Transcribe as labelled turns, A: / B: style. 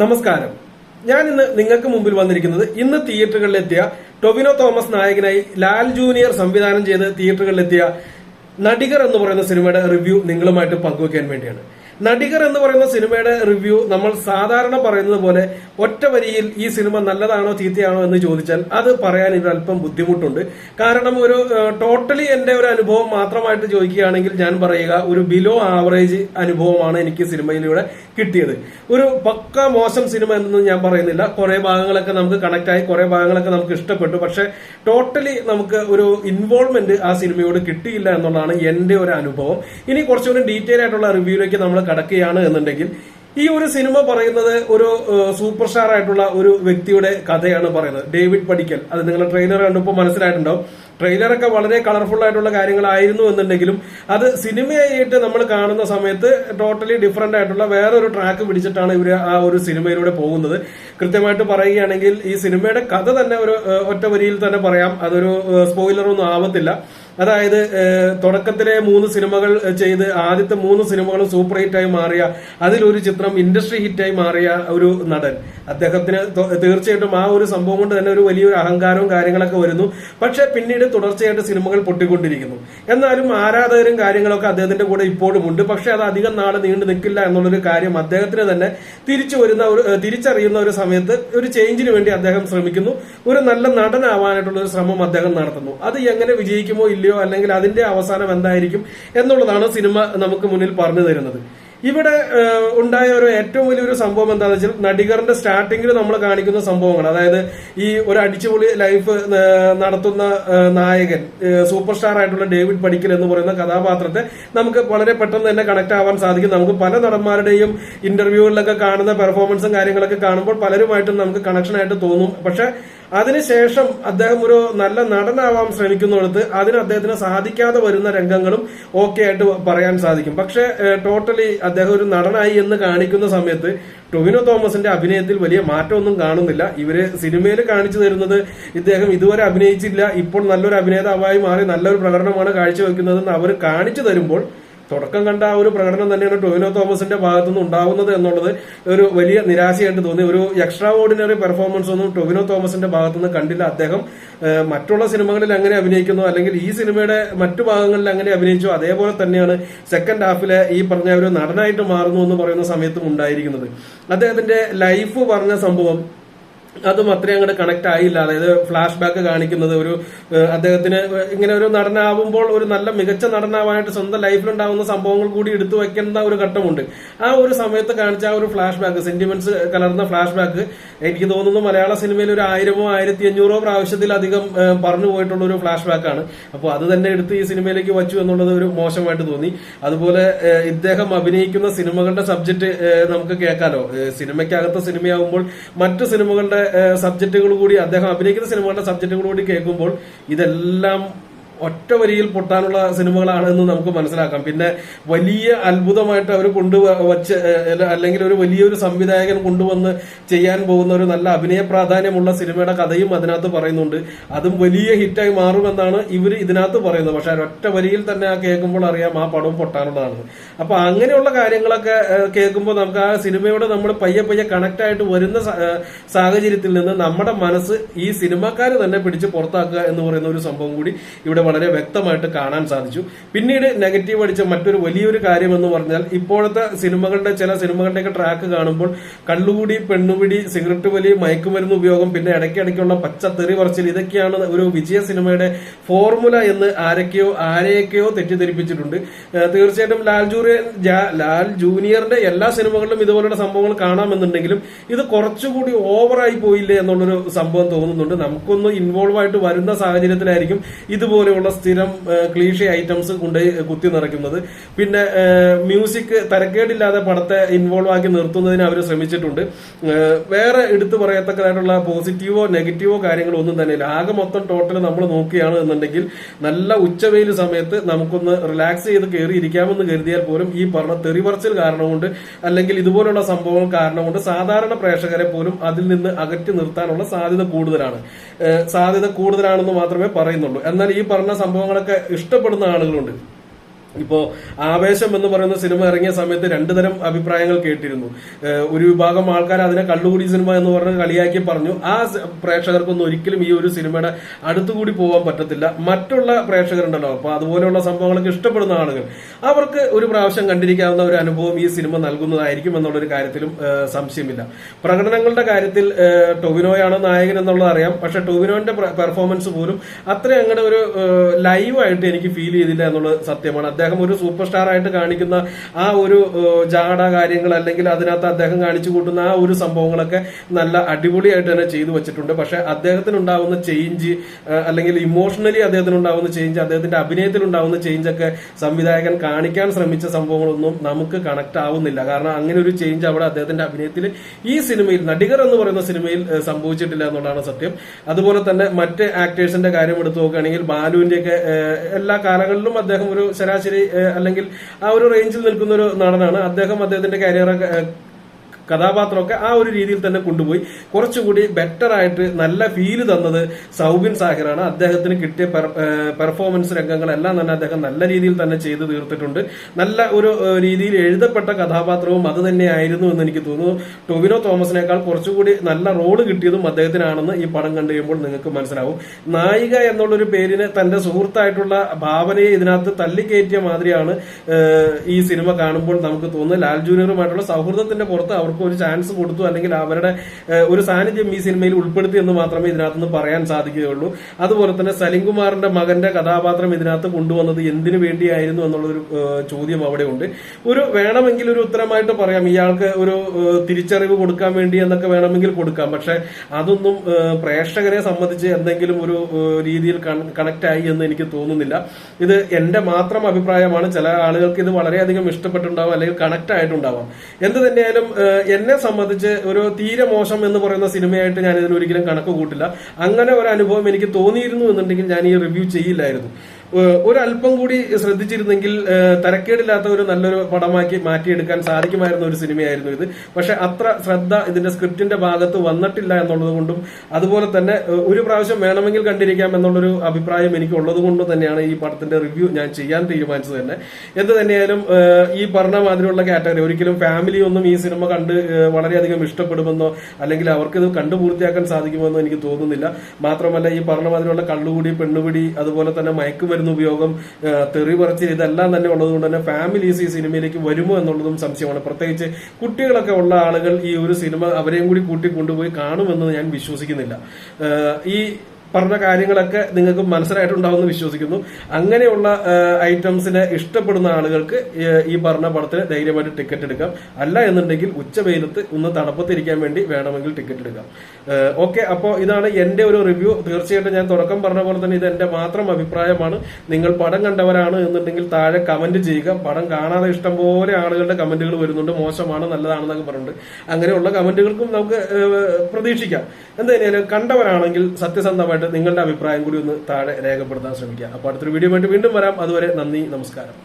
A: നമസ്കാരം. ഞാൻ ഇന്ന് നിങ്ങൾക്ക് മുമ്പിൽ വന്നിരിക്കുന്നത് ഇന്ന് തിയേറ്ററുകളിലെത്തിയ ടൊവിനോ തോമസ് നായകനായി ലാൽ ജൂനിയർ സംവിധാനം ചെയ്ത് തിയേറ്ററുകളിലെത്തിയ നടികർ എന്ന് പറയുന്ന സിനിമയുടെ റിവ്യൂ നിങ്ങളുമായിട്ട് പങ്കുവെക്കാൻ വേണ്ടിയാണ്. നടികർ എന്ന് പറയുന്ന സിനിമയുടെ റിവ്യൂ നമ്മൾ സാധാരണ പറയുന്നത് പോലെ ഒറ്റ വരിയിൽ ഈ സിനിമ നല്ലതാണോ ചീത്തയാണോ എന്ന് ചോദിച്ചാൽ അത് പറയാൻ ഇത് അല്പം ബുദ്ധിമുട്ടുണ്ട്. കാരണം ഒരു ടോട്ടലി എന്റെ ഒരു അനുഭവം മാത്രമായിട്ട് ചോദിക്കുകയാണെങ്കിൽ ഞാൻ പറയുക ഒരു ബിലോ ആവറേജ് അനുഭവമാണ് എനിക്ക് സിനിമയിലൂടെ കിട്ടിയത്. ഒരു പക്ക മോശം സിനിമ എന്നൊന്നും ഞാൻ പറയുന്നില്ല. കുറെ ഭാഗങ്ങളൊക്കെ നമുക്ക് കണക്ട് ആയി കുറെ ഭാഗങ്ങളൊക്കെ നമുക്ക് ഇഷ്ടപ്പെട്ടു. പക്ഷെ ടോട്ടലി നമുക്ക് ഒരു ഇൻവോൾവ്മെന്റ് ആ സിനിമയോട് കിട്ടിയില്ല എന്നുള്ളതാണ് എന്റെ ഒരു അനുഭവം. ഇനി കുറച്ചുകൂടി ഡീറ്റെയിൽ ആയിട്ടുള്ള റിവ്യൂയിലേക്ക് നമ്മൾ കടക്കുകയാണ് എന്നുണ്ടെങ്കിൽ ഈ ഒരു സിനിമ പറയുന്നത് ഒരു സൂപ്പർ സ്റ്റാർ ആയിട്ടുള്ള ഒരു വ്യക്തിയുടെ കഥയാണ് പറയുന്നത്. ഡേവിഡ് പടിക്കൽ. അത് നിങ്ങൾ ട്രെയിലർ കണ്ടപ്പോൾ മനസ്സിലായിട്ടുണ്ടാവും. ട്രെയിലറൊക്കെ വളരെ കളർഫുൾ ആയിട്ടുള്ള കാര്യങ്ങളായിരുന്നു എന്നുണ്ടെങ്കിലും അത് സിനിമയായിട്ട് നമ്മൾ കാണുന്ന സമയത്ത് ടോട്ടലി ഡിഫറെന്റ് ആയിട്ടുള്ള വേറൊരു ട്രാക്ക് പിടിച്ചിട്ടാണ് ഇവർ ആ ഒരു സിനിമയിലൂടെ പോകുന്നത്. കൃത്യമായിട്ട് പറയുകയാണെങ്കിൽ ഈ സിനിമയുടെ കഥ തന്നെ ഒരു ഒറ്റ വരിയിൽ തന്നെ പറയാം. അതൊരു സ്പോയിലറൊന്നും ആവത്തില്ല. അതായത് തുടക്കത്തിലെ മൂന്ന് സിനിമകൾ ചെയ്ത് ആദ്യത്തെ മൂന്ന് സിനിമകളും സൂപ്പർ ഹിറ്റായി മാറിയ അതിലൊരു ചിത്രം ഇൻഡസ്ട്രി ഹിറ്റായി മാറിയ ഒരു നടൻ. അദ്ദേഹത്തിന് തീർച്ചയായിട്ടും ആ ഒരു സംഭവം കൊണ്ട് തന്നെ ഒരു വലിയൊരു അഹങ്കാരവും കാര്യങ്ങളൊക്കെ വരുന്നു. പക്ഷെ പിന്നീട് തുടർച്ചയായിട്ട് സിനിമകൾ പൊട്ടിക്കൊണ്ടിരിക്കുന്നു. എന്നാലും ആരാധകരും കാര്യങ്ങളൊക്കെ അദ്ദേഹത്തിന്റെ കൂടെ ഇപ്പോഴും ഉണ്ട്. പക്ഷെ അത് അധികം നാൾ നീണ്ടു നിൽക്കില്ല എന്നുള്ളൊരു കാര്യം അദ്ദേഹത്തിന് തന്നെ തിരിച്ചു വരുന്ന ഒരു തിരിച്ചറിയുന്ന ഒരു സമയത്ത് ഒരു ചേഞ്ചിന് വേണ്ടി അദ്ദേഹം ശ്രമിക്കുന്നു. ഒരു നല്ല നടനാവാനായിട്ടുള്ള ഒരു ശ്രമം അദ്ദേഹം നടത്തുന്നു. അത് എങ്ങനെ വിജയിക്കുമോ ഇല്ലയോ അല്ലെങ്കിൽ അതിന്റെ അവസാനം എന്തായിരിക്കും എന്നുള്ളതാണ് സിനിമ നമുക്ക് മുന്നിൽ പറഞ്ഞു തരുന്നത്. ഇവിടെ ഉണ്ടായ ഒരു ഏറ്റവും വലിയൊരു സംഭവം എന്താണെന്ന് വെച്ചാൽ നടികറിന്റെ സ്റ്റാർട്ടിങ്ങിൽ നമ്മൾ കാണിക്കുന്ന സംഭവങ്ങൾ അതായത് ഈ ഒരു അടിച്ചുപൊളി ലൈഫ് നടത്തുന്ന നായകൻ സൂപ്പർ സ്റ്റാർ ആയിട്ടുള്ള ഡേവിഡ് പടിക്കൽ എന്ന് പറയുന്ന കഥാപാത്രത്തെ നമുക്ക് വളരെ പെട്ടെന്ന് തന്നെ കണക്ട് ആവാൻ സാധിക്കും. നമുക്ക് പല നടന്മാരുടെയും ഇന്റർവ്യൂകളിലൊക്കെ കാണുന്ന പെർഫോമൻസും കാര്യങ്ങളൊക്കെ കാണുമ്പോൾ പലരുമായിട്ടും നമുക്ക് കണക്ഷൻ ആയിട്ട് തോന്നും. പക്ഷെ അതിനുശേഷം അദ്ദേഹം ഒരു നല്ല നടനാവാൻ ശ്രമിക്കുന്നിടത്ത് അതിന് അദ്ദേഹത്തിന് സാധിക്കാതെ വരുന്ന രംഗങ്ങളും ഓക്കെ ആയിട്ട് പറയാൻ സാധിക്കും. പക്ഷെ ടോട്ടലി അദ്ദേഹം ഒരു നടനായി എന്ന് കാണിക്കുന്ന സമയത്ത് ടൊവിനോ തോമസിന്റെ അഭിനയത്തിൽ വലിയ മാറ്റമൊന്നും കാണുന്നില്ല. ഇവരെ സിനിമയിൽ കാണിച്ചു തരുന്നത് ഇദ്ദേഹം ഇതുവരെ അഭിനയിച്ചില്ല. ഇപ്പോൾ നല്ലൊരു അഭിനേതാവായി മാറി നല്ലൊരു പ്രകടനമാണ് കാഴ്ചവെക്കുന്നതെന്ന് അവർ കാണിച്ചു തരുമ്പോൾ തുടക്കം കണ്ട ആ ഒരു പ്രകടനം തന്നെയാണ് ടൊവിനോ തോമസിന്റെ ഭാഗത്തുനിന്ന് ഉണ്ടാവുന്നത് എന്നുള്ളത് ഒരു വലിയ നിരാശയായിട്ട് തോന്നി. ഒരു എക്സ്ട്രാ ഓർഡിനറി പെർഫോമൻസ് ഒന്നും ടൊവിനോ തോമസിന്റെ ഭാഗത്തുനിന്ന് കണ്ടില്ല. അദ്ദേഹം മറ്റുള്ള സിനിമകളിൽ എങ്ങനെ അഭിനയിക്കുന്നു അല്ലെങ്കിൽ ഈ സിനിമയുടെ മറ്റു ഭാഗങ്ങളിൽ എങ്ങനെ അഭിനയിച്ചു അതേപോലെ തന്നെയാണ് സെക്കൻഡ് ഹാഫിലെ ഈ പറഞ്ഞ ഒരു നടനായിട്ട് മാറുന്നു എന്ന് പറയുന്ന സമയത്തും ഉണ്ടായിരിക്കുന്നത്. അദ്ദേഹത്തിന്റെ ലൈഫ് പറഞ്ഞ സംഭവം അതും അത്രയും അങ്ങോട്ട് കണക്ട് ആയില്ല. അതായത് ഫ്ലാഷ് ബാക്ക് കാണിക്കുന്നത് ഒരു അദ്ദേഹത്തിന് ഇങ്ങനെ ഒരു നടനാവുമ്പോൾ ഒരു നല്ല മികച്ച നടനാവാനായിട്ട് സ്വന്തം ലൈഫിലുണ്ടാവുന്ന സംഭവങ്ങൾ കൂടി എടുത്തു വെക്കേണ്ട ഒരു ഘട്ടമുണ്ട്. ആ ഒരു സമയത്ത് കാണിച്ച ആ ഒരു ഫ്ലാഷ് ബാക്ക് സെന്റിമെന്റ്സ് കലർന്ന ഫ്ലാഷ് ബാക്ക് എനിക്ക് തോന്നുന്നു മലയാള സിനിമയിൽ ഒരു ആയിരമോ ആയിരത്തി അഞ്ഞൂറോ പ്രാവശ്യത്തിലധികം പറഞ്ഞു പോയിട്ടുള്ള ഒരു ഫ്ലാഷ് ആണ്. അപ്പോൾ അത് തന്നെ എടുത്ത് ഈ സിനിമയിലേക്ക് വച്ചു എന്നുള്ളത് ഒരു മോശമായിട്ട് തോന്നി. അതുപോലെ ഇദ്ദേഹം അഭിനയിക്കുന്ന സിനിമകളുടെ സബ്ജക്ട് നമുക്ക് കേൾക്കാലോ. സിനിമയ്ക്കകത്ത സിനിമയാവുമ്പോൾ മറ്റു സിനിമകളുടെ സബ്ജക്റ്റുകൾ കൂടി അദ്ദേഹം അഭിനയിക്കുന്ന സിനിമകളുടെ സബ്ജക്റ്റുകൾ കൂടി കേൾക്കുമ്പോൾ ഇതെല്ലാം ഒറ്റ വരിയിൽ പൊട്ടാനുള്ള സിനിമകളാണ് എന്ന് നമുക്ക് മനസ്സിലാക്കാം. പിന്നെ വലിയ അത്ഭുതമായിട്ട് അവർ കൊണ്ടു വച്ച് അല്ലെങ്കിൽ ഒരു വലിയൊരു സംവിധായകൻ കൊണ്ടുവന്ന് ചെയ്യാൻ പോകുന്ന ഒരു നല്ല അഭിനയ പ്രാധാന്യമുള്ള സിനിമയുടെ കഥയും അതിനകത്ത് പറയുന്നുണ്ട്. അതും വലിയ ഹിറ്റായി മാറുമെന്നാണ് ഇവർ ഇതിനകത്ത് പറയുന്നത്. പക്ഷെ ഒറ്റ വരിയിൽ തന്നെ ആ കേൾക്കുമ്പോൾ അറിയാം ആ പടവും പൊട്ടാനുള്ളതാണ്. അപ്പൊ അങ്ങനെയുള്ള കാര്യങ്ങളൊക്കെ കേൾക്കുമ്പോൾ നമുക്ക് ആ സിനിമയോട് നമ്മൾ പയ്യെ പയ്യെ കണക്ട് ആയിട്ട് വരുന്ന സാഹചര്യത്തിൽ നിന്ന് നമ്മുടെ മനസ്സ് ഈ സിനിമക്കാർ തന്നെ പിടിച്ച് പുറത്താക്കുക എന്ന് പറയുന്ന ഒരു സംഭവം കൂടി ഇവിടെ വളരെ വ്യക്തമായിട്ട് കാണാൻ സാധിച്ചു. പിന്നീട് നെഗറ്റീവ് അടിച്ച മറ്റൊരു വലിയൊരു കാര്യം എന്ന് പറഞ്ഞാൽ ഇപ്പോഴത്തെ സിനിമകളുടെ ചില സിനിമകളുടെയൊക്കെ ട്രാക്ക് കാണുമ്പോൾ കള്ളുകൂടി പെണ്ണുപിടി സിഗരറ്റ് വലി മയക്കുമരുന്ന് ഉപയോഗം പിന്നെ ഇടയ്ക്കിടയ്ക്കുള്ള പച്ച തെറി പറച്ചിൽ ഇതൊക്കെയാണ് ഒരു വിജയ സിനിമയുടെ ഫോർമുല എന്ന് ആരൊക്കെയോ ആരെയൊക്കെയോ തെറ്റിദ്ധരിപ്പിച്ചിട്ടുണ്ട്. തീർച്ചയായിട്ടും ലാൽ ജൂനിയർ ലാൽ ജൂനിയറിന്റെ എല്ലാ സിനിമകളിലും ഇതുപോലുള്ള സംഭവങ്ങൾ കാണാമെന്നുണ്ടെങ്കിലും ഇത് കുറച്ചുകൂടി ഓവറായി പോയില്ലേ എന്നുള്ളൊരു സംഭവം തോന്നുന്നുണ്ട്. നമുക്കൊന്ന് ഇൻവോൾവ് ആയിട്ട് വരുന്ന സാഹചര്യത്തിലായിരിക്കും ഇതുപോലെയുള്ള സ്ഥിരം ക്ലീഷ ഐറ്റംസ് കൊണ്ട് കുത്തി നിറയ്ക്കുന്നത്. പിന്നെ മ്യൂസിക് തരക്കേടില്ലാതെ പടത്തെ ഇൻവോൾവ് ആക്കി നിർത്തുന്നതിന് അവർ ശ്രമിച്ചിട്ടുണ്ട്. വേറെ എടുത്തു പറയത്തക്കതായിട്ടുള്ള പോസിറ്റീവോ നെഗറ്റീവോ കാര്യങ്ങളോ ഒന്നും തന്നെ ഇല്ല ആകെ മൊത്തം ടോട്ടൽ നമ്മൾ നോക്കുകയാണ് എന്നുണ്ടെങ്കിൽ നല്ല ഉച്ചവെയിൽ സമയത്ത് നമുക്കൊന്ന് റിലാക്സ് ചെയ്ത് കയറി ഇരിക്കാമെന്ന് കരുതിയാൽ പോലും ഈ പറഞ്ഞ തെറിപറച്ചിൽ കാരണം കൊണ്ട് അല്ലെങ്കിൽ ഇതുപോലുള്ള സംഭവങ്ങൾ കാരണം കൊണ്ട് സാധാരണ പ്രേക്ഷകരെ പോലും അതിൽ നിന്ന് അകറ്റി നിർത്താനുള്ള സാധ്യത കൂടുതലാണ്. സാധ്യത കൂടുതലാണെന്ന് മാത്രമേ പറയുന്നുള്ളൂ. എന്നാൽ ഈ പറഞ്ഞ സംഭവങ്ങളൊക്കെ ഇഷ്ടപ്പെടുന്ന ആളുകളുണ്ട്. ഇപ്പോ ആവേശം എന്ന് പറയുന്ന സിനിമ ഇറങ്ങിയ സമയത്ത് രണ്ടു തരം അഭിപ്രായങ്ങൾ കേട്ടിരുന്നു. ഒരു വിഭാഗം ആൾക്കാർ അതിനെ കള്ളുകൂടി സിനിമ എന്ന് പറഞ്ഞ് കളിയാക്കി പറഞ്ഞു. ആ പ്രേക്ഷകർക്കൊന്നും ഒരിക്കലും ഈ ഒരു സിനിമയുടെ അടുത്തുകൂടി പോകാൻ പറ്റത്തില്ല. മറ്റുള്ള പ്രേക്ഷകരുണ്ടല്ലോ. അപ്പൊ അതുപോലെയുള്ള സംഭവങ്ങളൊക്കെ ഇഷ്ടപ്പെടുന്ന ആളുകൾ. അവർക്ക് ഒരു പ്രാവശ്യം കണ്ടിരിക്കാവുന്ന ഒരു അനുഭവം ഈ സിനിമ നൽകുന്നതായിരിക്കും എന്നുള്ളൊരു കാര്യത്തിലും സംശയമില്ല. പ്രകടനങ്ങളുടെ കാര്യത്തിൽ ടൊവിനോയാണ് നായകൻ എന്നുള്ളത് അറിയാം. പക്ഷെ ടൊവിനോന്റെ പെർഫോമൻസ് പോലും അത്ര അങ്ങനെ ഒരു ലൈവായിട്ട് എനിക്ക് ഫീൽ ചെയ്തില്ല എന്നുള്ളത് സത്യമാണ്. അദ്ദേഹം ഒരു സൂപ്പർ സ്റ്റാർ ആയിട്ട് കാണിക്കുന്ന ആ ഒരു ജാട കാര്യങ്ങൾ അല്ലെങ്കിൽ അതിനകത്ത് അദ്ദേഹം കാണിച്ചു കൂട്ടുന്ന ആ ഒരു സംഭവങ്ങളൊക്കെ നല്ല അടിപൊളിയായിട്ട് തന്നെ ചെയ്തു വെച്ചിട്ടുണ്ട്. പക്ഷെ അദ്ദേഹത്തിന് ഉണ്ടാവുന്ന ചേഞ്ച് അല്ലെങ്കിൽ ഇമോഷണലി അദ്ദേഹത്തിന് ഉണ്ടാവുന്ന ചേഞ്ച് അദ്ദേഹത്തിന്റെ അഭിനയത്തിൽ ഉണ്ടാവുന്ന ചേഞ്ച് ഒക്കെ സംവിധായകൻ കാണിക്കാൻ ശ്രമിച്ച സംഭവങ്ങളൊന്നും നമുക്ക് കണക്ട് ആവുന്നില്ല. കാരണം അങ്ങനെ ഒരു ചേഞ്ച് അവിടെ അദ്ദേഹത്തിന്റെ അഭിനയത്തിൽ ഈ സിനിമയിൽ നടികർ എന്ന് പറയുന്ന സിനിമയിൽ സംഭവിച്ചിട്ടില്ല എന്നുള്ളതാണ് സത്യം. അതുപോലെ തന്നെ മറ്റ് ആക്ടേഴ്സിന്റെ കാര്യം എടുത്തു നോക്കുകയാണെങ്കിൽ ബാലുവിന്റെ ഒക്കെ എല്ലാ കാലങ്ങളിലും അദ്ദേഹം ഒരു ശരാശരി അല്ലെങ്കിൽ ആ ഒരു റേഞ്ചിൽ നിൽക്കുന്ന ഒരു നടനാണ്. അദ്ദേഹം അദ്ദേഹത്തിന്റെ കരിയറൊക്കെ കഥാപാത്രമൊക്കെ ആ ഒരു രീതിയിൽ തന്നെ കൊണ്ടുപോയി. കുറച്ചുകൂടി ബെറ്റർ ആയിട്ട് നല്ല ഫീൽ തന്നത് സൗബിൻ സാഹിറാണ്. അദ്ദേഹത്തിന് കിട്ടിയ പെർഫോമൻസ് രംഗങ്ങളെല്ലാം തന്നെ അദ്ദേഹം നല്ല രീതിയിൽ തന്നെ ചെയ്തു തീർത്തിട്ടുണ്ട്. നല്ല ഒരു രീതിയിൽ എഴുതപ്പെട്ട കഥാപാത്രവും അത് തന്നെയായിരുന്നു എന്ന് എനിക്ക് തോന്നുന്നു. ടൊവിനോ തോമസിനേക്കാൾ കുറച്ചുകൂടി നല്ല റോൾ കിട്ടിയതും അദ്ദേഹത്തിനാണെന്ന് ഈ പടം കണ്ടു കഴിയുമ്പോൾ നിങ്ങൾക്ക് മനസ്സിലാവും. നായിക എന്നുള്ളൊരു പേരിന് തന്റെ സുഹൃത്തായിട്ടുള്ള ഭാവനയെ ഇതിനകത്ത് തല്ലിക്കയറ്റിയ മാതിരിയാണ് ഈ സിനിമ കാണുമ്പോൾ നമുക്ക് തോന്നുന്നത്. ലാൽ ജൂനിയറുമായിട്ടുള്ള സൗഹൃദത്തിന്റെ പുറത്ത് അവർക്ക് ഒരു ചാൻസ് കൊടുത്തു അല്ലെങ്കിൽ അവരുടെ ഒരു സാന്നിധ്യം ഈ സിനിമയിൽ ഉൾപ്പെടുത്തി എന്ന് മാത്രമേ ഇതിനകത്ത് നിന്ന് പറയാൻ സാധിക്കുകയുള്ളൂ. അതുപോലെ തന്നെ സലിംകുമാറിന്റെ മകന്റെ കഥാപാത്രം ഇതിനകത്ത് കൊണ്ടുവന്നത് എന്തിനു വേണ്ടിയായിരുന്നു എന്നുള്ളൊരു ചോദ്യം അവിടെ ഉണ്ട്. ഒരു വേണമെങ്കിൽ ഒരു ഉത്തരമായിട്ട് പറയാം. ഇയാൾക്ക് ഒരു തിരിച്ചറിവ് കൊടുക്കാൻ വേണ്ടി എന്നൊക്കെ വേണമെങ്കിൽ കൊടുക്കാം. പക്ഷെ അതൊന്നും പ്രേക്ഷകരെ സംബന്ധിച്ച് എന്തെങ്കിലും ഒരു രീതിയിൽ കണക്ട് ആയി എന്ന് എനിക്ക് തോന്നുന്നില്ല. ഇത് എന്റെ മാത്രം അഭിപ്രായമാണ്. ചില ആളുകൾക്ക് ഇത് വളരെയധികം ഇഷ്ടപ്പെട്ടുണ്ടാവും അല്ലെങ്കിൽ കണക്ട് ആയിട്ടുണ്ടാവാം എന്ത് തന്നെയായാലും എന്നെ സംബന്ധിച്ച് ഒരു തീരെ മോശം എന്ന് പറയുന്ന സിനിമയായിട്ട് ഞാൻ ഇതിന് ഒരിക്കലും കണക്ക് കൂട്ടില്ല. അങ്ങനെ ഒരു അനുഭവം എനിക്ക് തോന്നിയിരുന്നു എന്നുണ്ടെങ്കിൽ ഞാൻ ഈ റിവ്യൂ ചെയ്യില്ലായിരുന്നു. ഒരല്പം കൂടി ശ്രദ്ധിച്ചിരുന്നെങ്കിൽ തരക്കേടില്ലാത്ത ഒരു നല്ലൊരു പടമാക്കി മാറ്റിയെടുക്കാൻ സാധിക്കുമായിരുന്ന ഒരു സിനിമയായിരുന്നു ഇത്. പക്ഷെ അത്ര ശ്രദ്ധ ഇതിന്റെ സ്ക്രിപ്റ്റിന്റെ ഭാഗത്ത് വന്നിട്ടില്ല എന്നുള്ളത് കൊണ്ടും അതുപോലെ തന്നെ ഒരു പ്രാവശ്യം വേണമെങ്കിൽ കണ്ടിരിക്കാം എന്നുള്ളൊരു അഭിപ്രായം എനിക്ക് ഉള്ളത് കൊണ്ട് തന്നെയാണ് ഈ പടത്തിന്റെ റിവ്യൂ ഞാൻ ചെയ്യാൻ തീരുമാനിച്ചത് തന്നെ. എന്ത് തന്നെയായാലും ഈ പറഞ്ഞ മാതിരിയുള്ള കാറ്റഗറി ഒരിക്കലും ഫാമിലി ഒന്നും ഈ സിനിമ കണ്ട് വളരെയധികം ഇഷ്ടപ്പെടുമെന്നോ അല്ലെങ്കിൽ അവർക്ക് ഇത് കണ്ടു പൂർത്തിയാക്കാൻ സാധിക്കുമെന്നോ എനിക്ക് തോന്നുന്നില്ല. മാത്രമല്ല ഈ പറഞ്ഞ മാതിരിയുള്ള കള്ളുകൂടി പെണ്ണുപിടി അതുപോലെ തന്നെ മയക്കുമരുന്ന് ഉപയോഗം ഏഹ്, തെറി പറച്ചിൽ ഇതെല്ലാം തന്നെ ഉള്ളതുകൊണ്ട് തന്നെ ഫാമിലീസ് ഈ സിനിമയിലേക്ക് വരുമോ എന്നുള്ളതും സംശയമാണ്. പ്രത്യേകിച്ച് കുട്ടികളൊക്കെ ഉള്ള ആളുകൾ ഈ ഒരു സിനിമ അവരെയും കൂടി കൂട്ടി കൊണ്ടുപോയി കാണുമെന്ന് ഞാൻ വിശ്വസിക്കുന്നില്ല. ഈ പറഞ്ഞ കാര്യങ്ങളൊക്കെ നിങ്ങൾക്ക് മനസ്സിലായിട്ടുണ്ടാവുമെന്ന് വിശ്വസിക്കുന്നു. അങ്ങനെയുള്ള ഐറ്റംസിനെ ഇഷ്ടപ്പെടുന്ന ആളുകൾക്ക് ഈ പറഞ്ഞ പടത്തിന് ധൈര്യമായിട്ട് ടിക്കറ്റ് എടുക്കാം. അല്ല എന്നുണ്ടെങ്കിൽ ഉച്ച വെയിലത്ത് ഒന്ന് തണുപ്പത്തിരിക്കാൻ വേണ്ടി വേണമെങ്കിൽ ടിക്കറ്റ് എടുക്കാം. ഓക്കെ അപ്പോൾ ഇതാണ് എന്റെ ഒരു റിവ്യൂ. തീർച്ചയായിട്ടും ഞാൻ തുടക്കം പറഞ്ഞ പോലെ തന്നെ ഇത് എന്റെ മാത്രം അഭിപ്രായമാണ്. നിങ്ങൾ പടം കണ്ടവരാണ് എന്നുണ്ടെങ്കിൽ താഴെ കമന്റ് ചെയ്യുക. പടം കാണാതെ ഇഷ്ടംപോലെ ആളുകളുടെ കമന്റുകൾ വരുന്നുണ്ട്. മോശമാണ് നല്ലതാണെന്നൊക്കെ പറഞ്ഞിട്ടുണ്ട്. അങ്ങനെയുള്ള കമന്റുകൾക്കും നമുക്ക് പ്രതീക്ഷിക്കാം. എന്തായാലും കണ്ടവരാണെങ്കിൽ സത്യസന്ധമായിട്ട് നിങ്ങളുടെ അഭിപ്രായം കൂടി ഒന്ന് താഴെ രേഖപ്പെടുത്താൻ ശ്രമിക്കുക. അപ്പോൾ അടുത്തൊരു വീഡിയോ വേണ്ടി വീണ്ടും വരാം. അതുവരെ നന്ദി നമസ്കാരം.